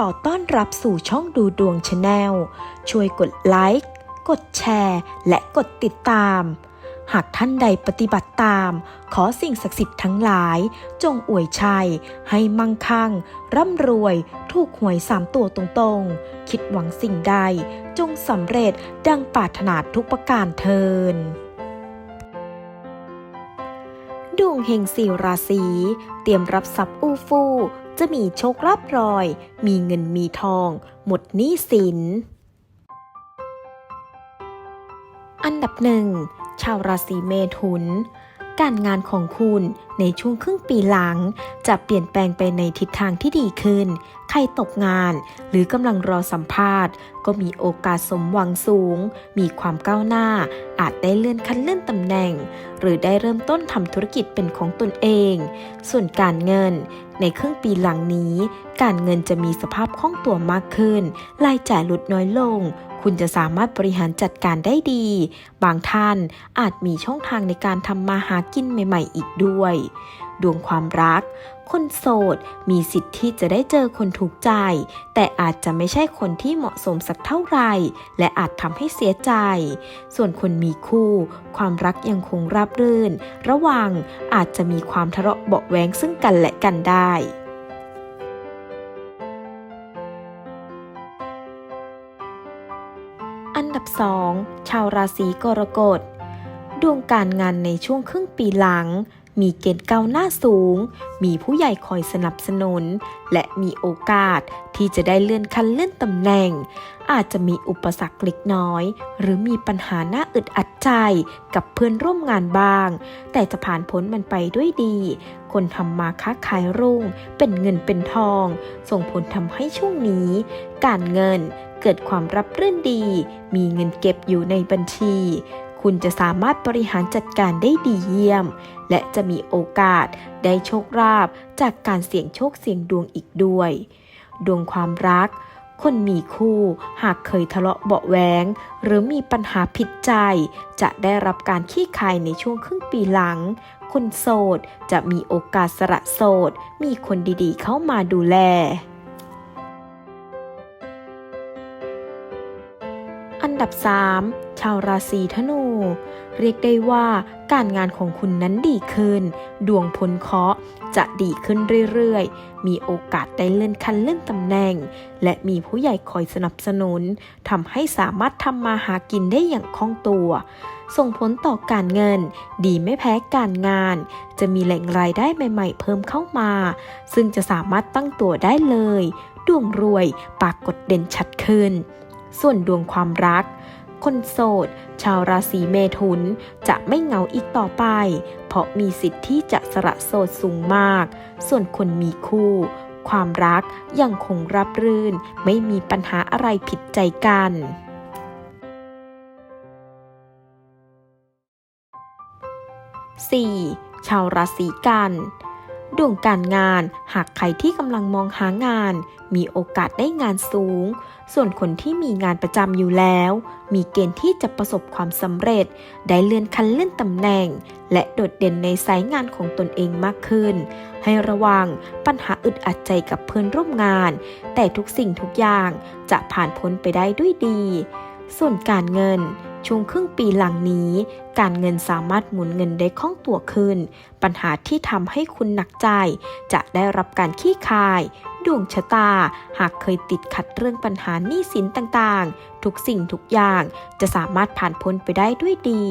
ขอต้อนรับสู่ช่องดูดวงชาแนล ช่วยกดไลค์ กดแชร์ และกดติดตาม หากท่านใดปฏิบัติตาม ขอสิ่งศักดิ์สิทธิ์ทั้งหลาย จงอวยชัย ให้มั่งคั่ง ร่ำรวย ถูกหวยสามตัวตรงๆ คิดหวังสิ่งใด จงสำเร็จดังปรารถนาทุกประการเทินดวงเฮงสี่ราศีเตรียมรับทรัพย์อู้ฟู่ จะมีโชคลาภรอย มีเงินมีทอง หมดหนี้สิน อันดับหนึ่ง ชาวราศีเมถุน การงานของคุณในช่วงครึ่งปีหลัง จะเปลี่ยนแปลงไปในทิศทางที่ดีขึ้น ใครตกงาน หรือกำลังรอสัมภาษณ์ ก็มีโอกาสสมหวังสูง มีความก้าวหน้า อาจได้เลื่อนขั้นเลื่อนตำแหน่ง หรือได้เริ่มต้นทำธุรกิจเป็นของตนเอง ส่วนการเงิน ในครึ่งปีหลังนี้ การเงินจะมีสภาพคล่องตัวมากขึ้น รายจ่ายลดน้อยลง คุณจะสามารถบริหารจัดการได้ดี บางท่านอาจมีช่องทางในการทำมาหากินใหม่ ๆ อีกด้วย ดวงความรัก คนโสดมีสิทธิ์ที่จะได้เจอคนถูกใจ แต่อาจจะไม่ใช่คนที่เหมาะสมสักเท่าไหร่ และอาจทำให้เสียใจ ส่วนคนมีคู่ ความรักยังคงราบรื่น ระวังอาจจะมีความทะเลาะเบาะแว้งซึ่งกันและกันได้ 2 ชาวราศีกรกฎ ดวงการงานในช่วงครึ่งปีหลัง มีเกณฑ์ก้าวหน้าสูง มีผู้ใหญ่คอยสนับสนุน และมีโอกาสที่จะได้เลื่อนขั้นเลื่อนตำแหน่ง อาจจะมีอุปสรรคเล็กน้อย หรือมีปัญหาหน้าอึดอัดใจกับเพื่อนร่วมงานบ้าง แต่จะผ่านพ้นมันไปด้วยดี คนทำมาค้าขายรุ่ง เป็นเงินเป็นทอง ส่งผลทำให้ช่วงนี้ การเงิน เกิดความรับรื่นดี มีเงินเก็บอยู่ในบัญชี คุณจะสามารถบริหารจัดการได้ดีเยี่ยม และจะมีโอกาสได้โชคลาภจากการเสี่ยงโชคเสี่ยงดวงอีกด้วย ดวงความรัก คนมีคู่หากเคยทะเลาะเบาะแวงหรือมีปัญหาผิดใจ จะได้รับการขี้คายในช่วงครึ่งปีหลังคนโสดจะมีโอกาสสละโสด มีคนดีๆ เข้ามาดูแล ดับ 3 ชาวราศีธนู เรียกได้ว่าการงานของคุณนั้นดีขึ้น ดวงพ้นเคาะจะดีขึ้นเรื่อยๆ มีโอกาสได้เลื่อนขั้นเลื่อนตำแหน่ง และมีผู้ใหญ่คอยสนับสนุนทำให้สามารถทำมาหากินได้อย่างคล่องตัว ส่งผลต่อการเงิน ดีไม่แพ้การงาน จะมีแหล่งรายได้ใหม่ๆ เพิ่มเข้ามา ซึ่งจะสามารถตั้งตัวได้เลย ดวงรวยปรากฏเด่นชัดขึ้น ส่วนดวงความรัก คนโสด ชาวราศีเมถุนจะไม่เหงาอีกต่อไป เพราะมีสิทธิ์ที่จะสละโสดสูงมาก ส่วนคนมีคู่ ความรักยังคงรับรื่น ไม่มีปัญหาอะไรผิดใจกัน 4. ชาวราศีกัน ดวงการงานหากใครที่กำลังมองหางาน มีโอกาสได้งานสูง ส่วนคนที่มีงานประจำอยู่แล้ว มีเกณฑ์ที่จะประสบความสำเร็จ ได้เลื่อนขั้นเลื่อนตำแหน่ง และโดดเด่นในสายงานของตนเองมากขึ้น ให้ระวังปัญหาอึดอัดใจกับเพื่อนร่วมงาน แต่ทุกสิ่งทุกอย่างจะผ่านพ้นไปได้ด้วยดี ส่วนการเงิน ช่วงครึ่งปีหลังนี้ การเงินสามารถหมุนเงินได้คล่องตัวขึ้น ปัญหาที่ทำให้คุณหนักใจ จะได้รับการขี้คาย ดวงชะตา หากเคยติดขัดเรื่องปัญหาหนี้สินต่างๆ ทุกสิ่งทุกอย่างจะสามารถผ่านพ้นไปได้ด้วยดี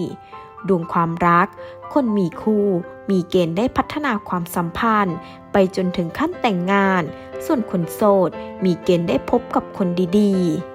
ดวงความรัก คนมีคู่ มีเกณฑ์ได้พัฒนาความสัมพันธ์ ไปจนถึงขั้นแต่งงาน ส่วนคนโสด มีเกณฑ์ได้พบกับคนดีๆ